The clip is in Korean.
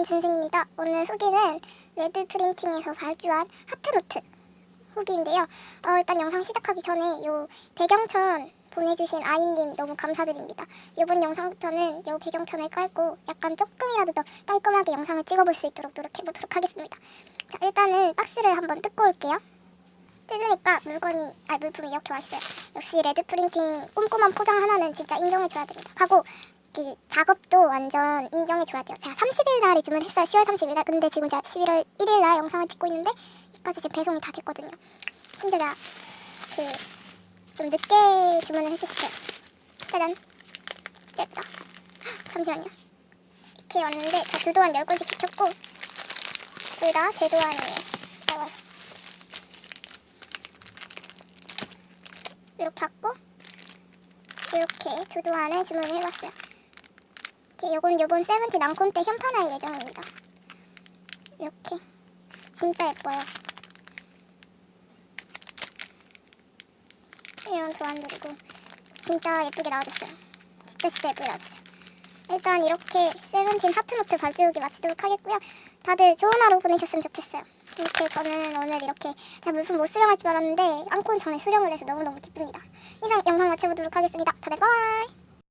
윤준승입니다. 오늘 후기는 레드 프린팅에서 발주한 하트노트 후기인데요. 어, 일단 영상 시작하기 전에 요 배경천 보내주신 아이님 너무 감사드립니다. 이번 영상부터는 요 배경천을 깔고 약간 조금이라도 더 깔끔하게 영상을 찍어볼 수 있도록 노력해보도록 하겠습니다. 자 일단은 박스를 한번 뜯고 올게요. 뜯으니까 물건이 아 물품이 이렇게 왔어요. 역시 레드 프린팅 꼼꼼한 포장 하나는 진짜 인정해줘야 됩니다. 하고 그 작업도 완전 인정해줘야 돼요. 제가 30일 날에 주문했어요. 10월 30일 날. 근데 지금 제가 11월 1일 날 영상을 찍고 있는데 여기까지 지금 배송이 다 됐거든요. 심지어 제가 그 좀 늦게 주문을 해주셨어요. 짜잔. 진짜 예쁘다. 잠시만요. 이렇게 왔는데 다 두도안 10권씩 시켰고 둘 다 제 도안이에요. 어. 이렇게 받고 이렇게 두도안을 주문을 해봤어요. 이렇게 요건 요번 세븐틴 랑콘 때 현판할 예정입니다. 이렇게 진짜 예뻐요. 이런 도안들이고 진짜 예쁘게 나와줬어요. 진짜 진짜 예쁘게 나와줬어요. 일단 이렇게 세븐틴 하트노트 발주기 마치도록 하겠고요. 다들 좋은 하루 보내셨으면 좋겠어요. 이렇게 저는 오늘 이렇게 제가 물품 못 수령할 줄 알았는데 안콘 전에 수령을 해서 너무너무 기쁩니다. 이상 영상 마쳐보도록 하겠습니다. 다들 바이!